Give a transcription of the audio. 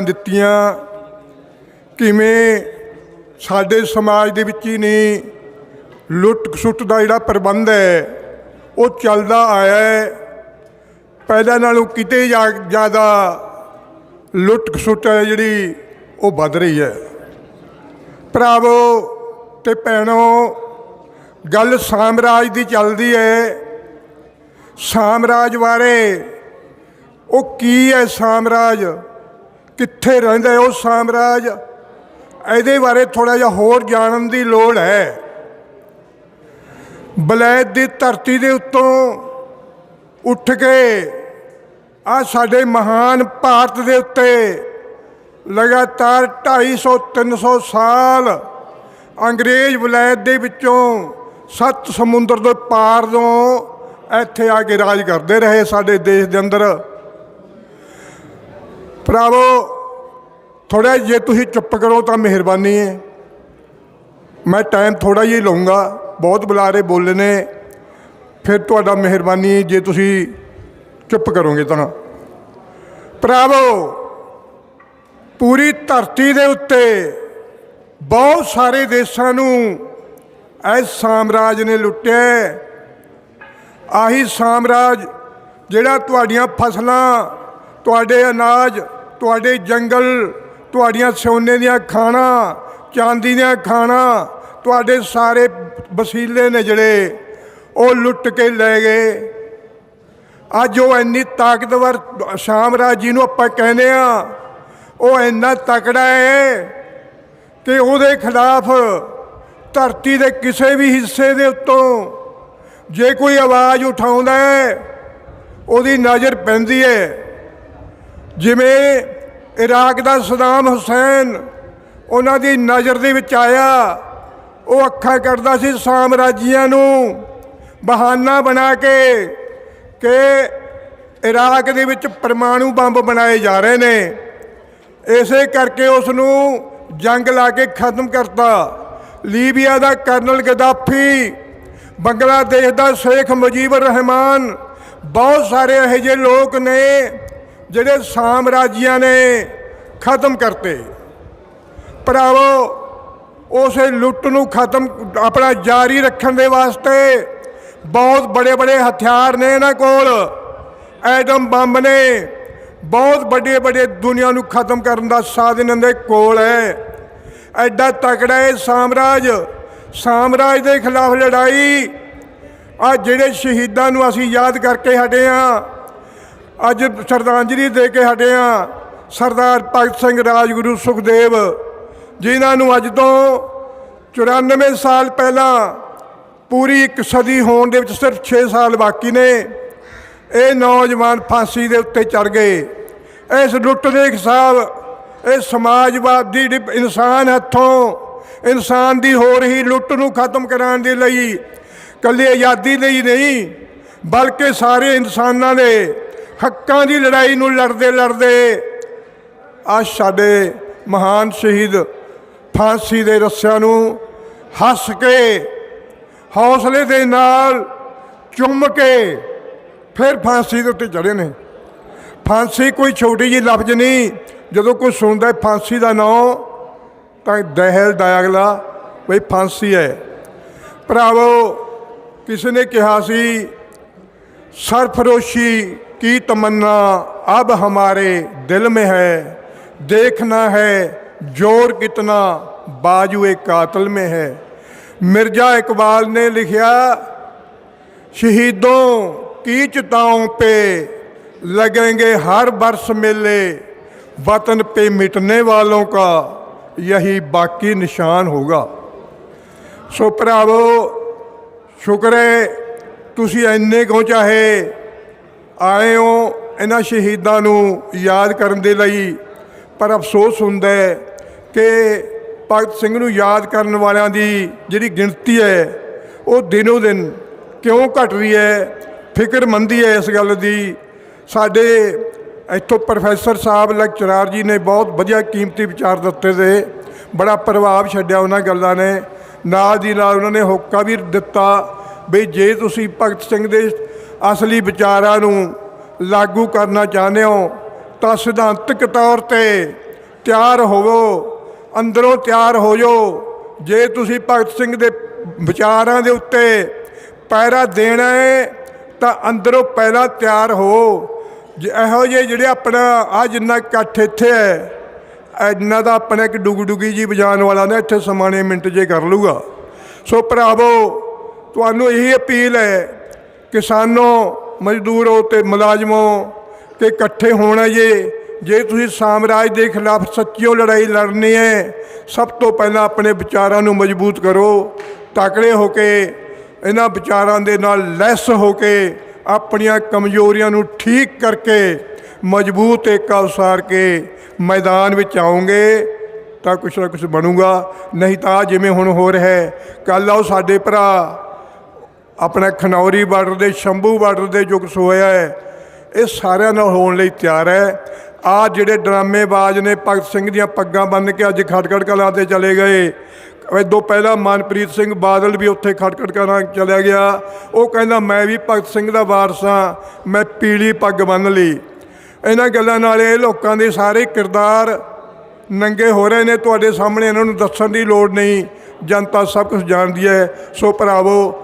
ਦਿੱਤੀਆਂ। ਕਿਵੇਂ ਸਾਡੇ ਸਮਾਜ ਦੇ ਵਿੱਚ ਹੀ ਨਹੀਂ ਲੁੱਟ ਖਸੁੱਟ ਦਾ ਜਿਹੜਾ ਪ੍ਰਬੰਧ ਹੈ, ਉਹ ਚੱਲਦਾ ਆਇਆ ਹੈ। ਪਹਿਲਾਂ ਨਾਲੋਂ ਕਿਤੇ ਜਾ- ਜ਼ਿਆਦਾ ਲੁੱਟ ਖਸੁੱਟ ਹੈ ਜਿਹੜੀ, ਉਹ ਵੱਧ ਰਹੀ ਹੈ। ਭਰਾਵੋ ਤੇ ਭੈਣੋ, ਗੱਲ ਸਾਮਰਾਜ ਦੀ ਚੱਲਦੀ ਹੈ। ਸਾਮਰਾਜ ਬਾਰੇ ਉਹ ਕੀ ਹੈ ਸਾਮਰਾਜ? ਕਿੱਥੇ ਰਹਿੰਦਾ ਹੈ ਉਹ ਸਾਮਰਾਜ? ਇਹਦੇ ਬਾਰੇ ਥੋੜਾ ਜਿਹਾ ਹੋਰ ਜਾਣਨ ਦੀ ਲੋੜ ਹੈ। ਬਲੈਤ ਦੀ ਧਰਤੀ ਦੇ ਉੱਤੋਂ ਉੱਠ ਕੇ ਆ ਸਾਡੇ ਮਹਾਨ ਭਾਰਤ ਦੇ ਉੱਤੇ ਲਗਾਤਾਰ 250 300 ਸਾਲ ਅੰਗਰੇਜ਼ ਵਲੈਦ ਦੇ ਵਿੱਚੋਂ ਸੱਤ ਸਮੁੰਦਰ ਦੇ ਪਾਰ ਤੋਂ ਇੱਥੇ ਆ ਕੇ ਰਾਜ ਕਰਦੇ ਰਹੇ ਸਾਡੇ ਦੇਸ਼ ਦੇ ਅੰਦਰ। ਭਰਾਵੋ ਥੋੜਾ ਜੇ ਤੁਸੀਂ ਚੁੱਪ ਕਰੋ ਤਾਂ ਮਿਹਰਬਾਨੀ ਹੈ ਮੈਂ ਟਾਈਮ ਥੋੜਾ ਜਿਹਾ ਹੀ ਲਵਾਂਗਾ ਬਹੁਤ ਬੁਲਾਰੇ ਬੋਲੇ ਨੇ। ਫਿਰ ਤੁਹਾਡਾ ਮਿਹਰਬਾਨੀ ਜੇ ਤੁਸੀਂ ਚੁੱਪ ਕਰੋਗੇ ਤਾਂ। ਭਰਾਵੋ, ਪੂਰੀ ਧਰਤੀ ਦੇ ਉੱਤੇ ਬਹੁਤ ਸਾਰੇ ਦੇਸ਼ਾਂ ਨੂੰ ਇਸ ਸਾਮਰਾਜ ਨੇ ਲੁੱਟਿਆ ਆਹੀ ਸਾਮਰਾਜ ਜਿਹੜਾ ਤੁਹਾਡੀਆਂ ਫਸਲਾਂ, ਤੁਹਾਡੇ ਅਨਾਜ ਤੁਹਾਡੇ ਜੰਗਲ, ਤੁਹਾਡੀਆਂ ਸੋਨੇ ਦੀਆਂ ਖਾਣਾ, ਚਾਂਦੀ ਦੀਆਂ ਖਾਣਾ, ਤੁਹਾਡੇ ਸਾਰੇ ਵਸੀਲੇ ਨੇ ਜਿਹੜੇ, ਉਹ ਲੁੱਟ ਕੇ ਲੈ ਗਏ। ਅੱਜ ਉਹ ਇੰਨੀ ਤਾਕਤਵਰ ਸਾਮਰਾਜ ਜੀ ਨੂੰ ਆਪਾਂ ਕਹਿੰਦੇ ਆ ਉਹ ਇੰਨਾ ਤਕੜਾ ਹੈ ਕਿ ਉਹਦੇ ਖਿਲਾਫ ਧਰਤੀ ਦੇ ਕਿਸੇ ਵੀ ਹਿੱਸੇ ਦੇ ਉੱਤੋਂ ਜੇ ਕੋਈ ਆਵਾਜ਼ ਉਠਾਉਂਦਾ ਹੈ, ਉਹਦੀ ਨਜ਼ਰ ਪੈਂਦੀ ਹੈ। ਜਿਵੇਂ ਇਰਾਕ ਦਾ ਸਦਾਮ ਹੁਸੈਨ ਉਹਨਾਂ ਦੀ ਨਜ਼ਰ ਦੇ ਵਿੱਚ ਆਇਆ, ਉਹ ਅੱਖਾਂ ਕੱਢਦਾ ਸੀ ਸਾਮਰਾਜੀਆਂ ਨੂੰ ਬਹਾਨਾ ਬਣਾ ਕੇ ਕਿ ਇਰਾਕ ਦੇ ਵਿੱਚ ਪਰਮਾਣੂ ਬੰਬ ਬਣਾਏ ਜਾ ਰਹੇ ਨੇ। ਇਸੇ ਕਰਕੇ ਉਸ ਨੂੰ ਜੰਗ ਲਾ ਕੇ ਖਤਮ ਕਰਤਾ। ਲੀਬੀਆ ਦਾ ਕਰਨਲ ਗਦਾਫੀ, ਬੰਗਲਾਦੇਸ਼ ਦਾ ਸ਼ੇਖ ਮੁਜੀਬੁਰ ਰਹਿਮਾਨ, ਬਹੁਤ ਸਾਰੇ ਇਹੋ ਜਿਹੇ ਲੋਕ ਨੇ ਜਿਹੜੇ ਸਾਮਰਾਜੀਆਂ ਨੇ ਖਤਮ ਕਰਤੇ। ਭਰਾਵੋ, ਉਸੇ ਲੁੱਟ ਨੂੰ ਖਤਮ, ਆਪਣਾ ਜਾਰੀ ਰੱਖਣ ਦੇ ਵਾਸਤੇ ਬਹੁਤ ਬੜੇ ਬੜੇ ਹਥਿਆਰ ਨੇ ਇਹਨਾਂ ਕੋਲ। ਐਟਮ ਬੰਬ ਨੇ ਬਹੁਤ ਵੱਡੇ ਵੱਡੇ ਦੁਨੀਆ ਨੂੰ ਖਤਮ ਕਰਨ ਦਾ ਸਾਧਨ ਇਹਨਾਂ ਦੇ ਕੋਲ ਹੈ। ਐਡਾ ਤਕੜਾ ਇਹ ਸਾਮਰਾਜ ਸਾਮਰਾਜ ਦੇ ਖਿਲਾਫ ਲੜਾਈ ਆ ਜਿਹੜੇ ਸ਼ਹੀਦਾਂ ਨੂੰ ਅਸੀਂ ਯਾਦ ਕਰਕੇ ਹਟੇ ਆ ਅੱਜ ਸ਼ਰਧਾਂਜਲੀ ਦੇ ਕੇ ਹਟੇ ਆ ਸਰਦਾਰ ਭਗਤ ਸਿੰਘ ਰਾਜਗੁਰੂ ਸੁਖਦੇਵ ਜਿਨ੍ਹਾਂ ਨੂੰ ਅੱਜ ਤੋਂ 94 ਸਾਲ ਪਹਿਲਾਂ ਪੂਰੀ ਇੱਕ ਸਦੀ ਹੋਣ ਦੇ ਵਿੱਚ ਸਿਰਫ 6 ਸਾਲ ਬਾਕੀ ਨੇ, ਇਹ ਨੌਜਵਾਨ ਫਾਂਸੀ ਦੇ ਉੱਤੇ ਚੜ ਗਏ। ਇਸ ਲੁੱਟ ਦੇ ਹਿਸਾਬ ਇਹ ਸਮਾਜਵਾਦੀ ਜਿਹੜੀ ਇਨਸਾਨ ਹੱਥੋਂ ਇਨਸਾਨ ਦੀ ਹੋ ਰਹੀ ਲੁੱਟ ਨੂੰ ਖਤਮ ਕਰਾਉਣ ਦੇ ਲਈ, ਕੱਲੀ ਆਜ਼ਾਦੀ ਲਈ ਨਹੀਂ, ਬਲਕਿ ਸਾਰੇ ਇਨਸਾਨਾਂ ਦੇ ਹੱਕਾਂ ਦੀ ਲੜਾਈ ਨੂੰ ਲੜਦੇ ਲੜਦੇ ਆ ਸਾਡੇ ਮਹਾਨ ਸ਼ਹੀਦ ਫਾਂਸੀ ਦੇ ਰੱਸਿਆਂ ਨੂੰ ਹੱਸ ਕੇ, ਹੌਸਲੇ ਦੇ ਨਾਲ ਚੁੰਮ ਕੇ ਫਿਰ ਫਾਂਸੀ ਦੇ ਉੱਤੇ ਚੜੇ ਨੇ। ਫਾਂਸੀ ਕੋਈ ਛੋਟੀ ਜੀ ਲਫ਼ਜ਼ ਨਹੀਂ, ਜਦੋਂ ਕੋਈ ਸੁਣਦਾ ਹੈ ਫਾਂਸੀ ਦਾ ਨਾਮ ਤਾਂ ਦਹਿਲ ਦਾ ਅਗਲਾ ਬਈ ਫਾਂਸੀ ਹੈ। ਭਰਾਵੋ, ਕਿਸੇ ਨੇ ਕਿਹਾ ਸੀ, ਸਰਫਰੋਸ਼ੀ की तमन्ना अब हमारे दिल में है। देखना है ज़ोर कितना बाजुए कातल में है। मिर्ज़ा इकबाल ने लिखा, शहीदों की चिताओं पे लगेंगे हर वर्ष मेले। वतन पे मिटने वालों का यही बाकी निशान होगा। सो भरावो शुक्र है तुम इन्ने को चाहे ਆਏ ਹੋ ਇਹਨਾਂ ਸ਼ਹੀਦਾਂ ਨੂੰ ਯਾਦ ਕਰਨ ਦੇ ਲਈ। ਪਰ ਅਫਸੋਸ ਹੁੰਦਾ ਹੈ ਕਿ ਭਗਤ ਸਿੰਘ ਨੂੰ ਯਾਦ ਕਰਨ ਵਾਲਿਆਂ ਦੀ ਜਿਹੜੀ ਗਿਣਤੀ ਹੈ, ਉਹ ਦਿਨੋ ਦਿਨ ਕਿਉਂ ਘਟ ਰਹੀ ਹੈ, ਫਿਕਰਮੰਦੀ ਹੈ ਇਸ ਗੱਲ ਦੀ। ਸਾਡੇ ਇੱਥੋਂ ਪ੍ਰੋਫੈਸਰ ਸਾਹਿਬ ਲੈਕਚਰਾਰ ਜੀ ਨੇ ਬਹੁਤ ਵਧੀਆ ਕੀਮਤੀ ਵਿਚਾਰ ਦਿੱਤੇ ਤੇ ਬੜਾ ਪ੍ਰਭਾਵ ਛੱਡਿਆ ਉਹਨਾਂ ਗੱਲਾਂ ਨੇ। ਨਾਲ ਦੀ ਨਾਲ ਉਹਨਾਂ ਨੇ ਹੋਕਾ ਵੀ ਦਿੱਤਾ ਵੀ ਜੇ ਤੁਸੀਂ ਭਗਤ ਸਿੰਘ ਦੇ ਅਸਲੀ ਵਿਚਾਰਾਂ ਨੂੰ ਲਾਗੂ ਕਰਨਾ ਚਾਹੁੰਦੇ ਹੋ, ਤਾਂ ਸਿਧਾਂਤਕ ਤੌਰ ਤੇ ਤਿਆਰ ਹੋਵੋ, ਅੰਦਰੋਂ ਤਿਆਰ ਹੋ ਜਾਓ ਜੇ ਤੁਸੀਂ ਭਗਤ ਸਿੰਘ ਦੇ ਵਿਚਾਰਾਂ ਦੇ ਉੱਤੇ ਪੈਰਾ ਦੇਣਾ ਹੈ ਤਾਂ ਅੰਦਰੋਂ ਪਹਿਲਾਂ ਤਿਆਰ ਹੋ ਜੇ ਇਹੋ ਜਿਹੇ ਜਿਹੜੇ ਆਪਣਾ, ਆ ਜਿੰਨਾ ਇਕੱਠ ਇੱਥੇ ਹੈ ਇੰਨਾ ਦਾ ਆਪਣਾ ਇੱਕ ਡੁਗ ਡੁਗੀ ਜੀ ਵਜਾਉਣ ਵਾਲਾ ਨਾ ਇੱਥੇ ਸਮਾਣੇ ਮਿੰਟ ਜੇ ਕਰ ਲੂਗਾ ਸੋ ਭਰਾਵੋ, ਤੁਹਾਨੂੰ ਇਹੀ ਅਪੀਲ ਹੈ ਕਿਸਾਨੋ, ਮਜ਼ਦੂਰੋ ਤੇ ਮੁਲਾਜ਼ਮੋ ਕਿ ਇਕੱਠੇ ਹੋਣਾ ਜੇ ਜੇ ਤੁਸੀਂ ਸਾਮਰਾਜ ਦੇ ਖਿਲਾਫ ਸੱਚੀਓ ਲੜਾਈ ਲੜਨੀ ਹੈ ਸਭ ਤੋਂ ਪਹਿਲਾਂ ਆਪਣੇ ਵਿਚਾਰਾਂ ਨੂੰ ਮਜ਼ਬੂਤ ਕਰੋ। ਤਕੜੇ ਹੋ ਕੇ ਇਹਨਾਂ ਵਿਚਾਰਾਂ ਦੇ ਨਾਲ ਲੈਸ ਹੋ ਕੇ ਆਪਣੀਆਂ ਕਮਜ਼ੋਰੀਆਂ ਨੂੰ ਠੀਕ ਕਰਕੇ ਮਜ਼ਬੂਤ ਏਕਾ ਉਸਾਰ ਕੇ ਮੈਦਾਨ ਵਿੱਚ ਆਉਂਗੇ, ਤਾਂ ਕੁਛ ਨਾ ਕੁਛ ਬਣੂਗਾ। ਨਹੀਂ ਤਾਂ ਜਿਵੇਂ ਹੁਣ ਹੋ ਰਿਹਾ ਹੈ, ਕੱਲ੍ਹ ਆਓ ਸਾਡੇ ਭਰਾ। ਆਪਣਾ ਖਨੌਰੀ ਬਾਰਡਰ ਦੇ, ਸ਼ੰਭੂ ਬਾਰਡਰ ਦੇ ਜੋ ਕੁਛ ਹੋਇਆ ਹੈ, ਇਹ ਸਾਰਿਆਂ ਨਾਲ ਹੋਣ ਲਈ ਤਿਆਰ ਹੈ। ਆ ਜਿਹੜੇ ਡਰਾਮੇਬਾਜ਼ ਨੇ ਭਗਤ ਸਿੰਘ ਦੀਆਂ ਪੱਗਾਂ ਬੰਨ੍ਹ ਕੇ ਅੱਜ ਖਟਖਟ ਕਲਾਂ ਤੇ ਚਲੇ ਗਏ। ਇਦੋਂ ਪਹਿਲਾਂ ਮਨਪ੍ਰੀਤ ਸਿੰਘ ਬਾਦਲ ਵੀ ਉੱਥੇ ਖਟਖਟ ਕਲਾਂ ਚਲਿਆ ਗਿਆ। ਉਹ ਕਹਿੰਦਾ, ਮੈਂ ਵੀ ਭਗਤ ਸਿੰਘ ਦਾ ਵਾਰਸ ਹਾਂ, ਮੈਂ ਪੀਲੀ ਪੱਗ ਬੰਨ੍ਹ ਲਈ। ਇਹਨਾਂ ਗੱਲਾਂ ਨਾਲ ਇਹ ਲੋਕਾਂ ਦੇ ਸਾਰੇ ਕਿਰਦਾਰ ਨੰਗੇ ਹੋ ਰਹੇ ਨੇ। ਤੁਹਾਡੇ ਸਾਹਮਣੇ ਇਹਨਾਂ ਨੂੰ ਦੱਸਣ ਦੀ ਲੋੜ ਨਹੀਂ। ਜਨਤਾ ਸਭ ਕੁਝ ਜਾਣਦੀ ਹੈ। ਸੋ ਭਰਾਵੋ